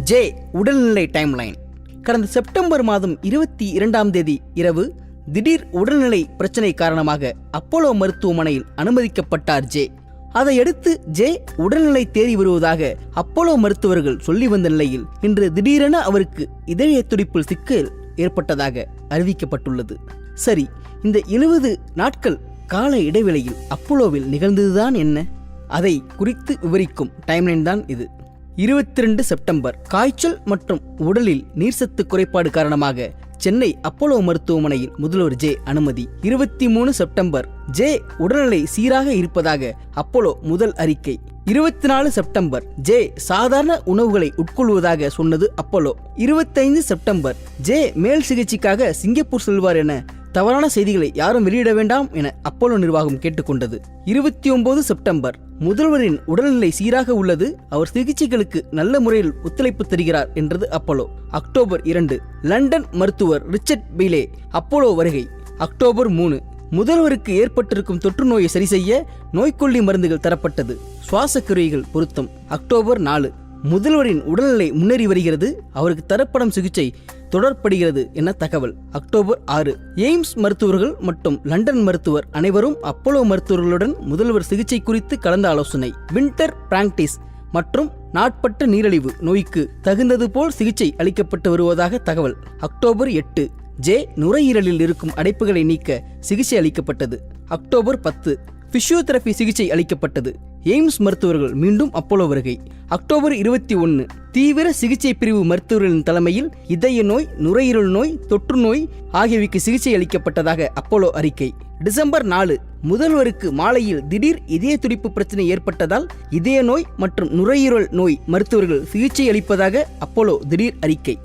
J உடல்நிலை timeline கடந்த September மாதம் இருபத்தி இரண்டாம் தேதி இரவு திடீர் உடல்நிலை பிரச்சனை காரணமாக அப்போலோ மருத்துவமனையில் அனுமதிக்கப்பட்டார் ஜே. அதையடுத்து ஜே உடல்நிலை தேறி வருவதாக அப்போலோ மருத்துவர்கள் சொல்லி வந்த நிலையில் இன்று திடீரென அவருக்கு இதய துடிப்பில் சிக்கல் ஏற்பட்டதாக அறிவிக்கப்பட்டுள்ளது. சரி இந்த எழுபது நாட்கள் கால இடைவெளியில் அப்போலோவில் நிகழ்ந்ததுதான் என்ன? அதை குறித்து விவரிக்கும் டைம்லைன் தான் இது. இருபத்தி ரெண்டு செப்டம்பர். காய்ச்சல் மற்றும் உடலில் நீர்சத்து குறைபாடு காரணமாக சென்னை அப்போலோ மருத்துவமனையில் முதல்வர் ஜே. அனுமதி. இருபத்தி மூணு செப்டம்பர். ஜே. உடல்நிலை சீராக இருப்பதாக அப்போலோ முதல் அறிக்கை. இருபத்தி நாலு செப்டம்பர். ஜே. சாதாரண உணவுகளை உட்கொள்வதாக சொன்னது அப்போலோ இருபத்தைந்து செப்டம்பர். ஜே. மேல் சிகிச்சைக்காக சிங்கப்பூர் செல்வார் என தவறான செய்திகளை யாரும் வெளியிட வேண்டாம் என அப்போலோ நிர்வாகம் கேட்டுக்கொண்டது. இருபத்தி ஒன்பது செப்டம்பர். முதல்வரின் உடல்நிலை சீராக உள்ளது அவர் சிகிச்சைகளுக்கு நல்ல முறையில் ஒத்துழைப்பு தருகிறார் என்றது அப்போலோ அக்டோபர் இரண்டு லண்டன் மருத்துவர் ரிச்சர்ட் பீலே அப்போலோ வருகை. அக்டோபர் மூணு முதல்வருக்கு ஏற்பட்டிருக்கும் தொற்று நோயை சரி செய்ய நோய்க்கொல்லி மருந்துகள் தரப்பட்டது. சுவாசக்குறைகள் பொருத்தம். அக்டோபர் நாலு முதல்வரின் உடல்நிலை முன்னேறி வருகிறது. அவருக்கு தரப்படும் சிகிச்சை தொடர்படுகிறது என தகவல். அக்டோபர் ஆறு. எய்ம்ஸ் மருத்துவர்கள் மற்றும் லண்டன் மருத்துவர் அனைவரும் அப்போலோ மருத்துவர்களுடன் முதல்வர் சிகிச்சை குறித்து கலந்த ஆலோசனை. வின்டர் பிராங்டிஸ் மற்றும் நாட்பட்ட நீரிழிவு நோய்க்கு தகுந்தது போல் சிகிச்சை அளிக்கப்பட்டு வருவதாக தகவல். அக்டோபர் எட்டு. ஜே. நுரையீரலில் இருக்கும் அடைப்புகளை நீக்க சிகிச்சை அளிக்கப்பட்டது. அக்டோபர் பத்து. பிசியோதெரபி சிகிச்சை அளிக்கப்பட்டது. எய்ம்ஸ் மருத்துவர்கள் மீண்டும் அப்போலோ வருகை. அக்டோபர் இருபத்தி ஒன்று தீவிர சிகிச்சை பிரிவு மருத்துவர்களின் தலைமையில் இதய நோய் நுரையீரல் நோய் தொற்று நோய் ஆகியவைக்கு சிகிச்சை அளிக்கப்பட்டதாக அப்போலோ அறிக்கை. டிசம்பர் நாலு முதல்வருக்கு மாலையில் திடீர் இதய துடிப்பு பிரச்சனை ஏற்பட்டதால் இதய நோய் மற்றும் நுரையீரல் நோய் மருத்துவர்கள் சிகிச்சை அளிப்பதாக அப்போலோ திடீர் அறிக்கை.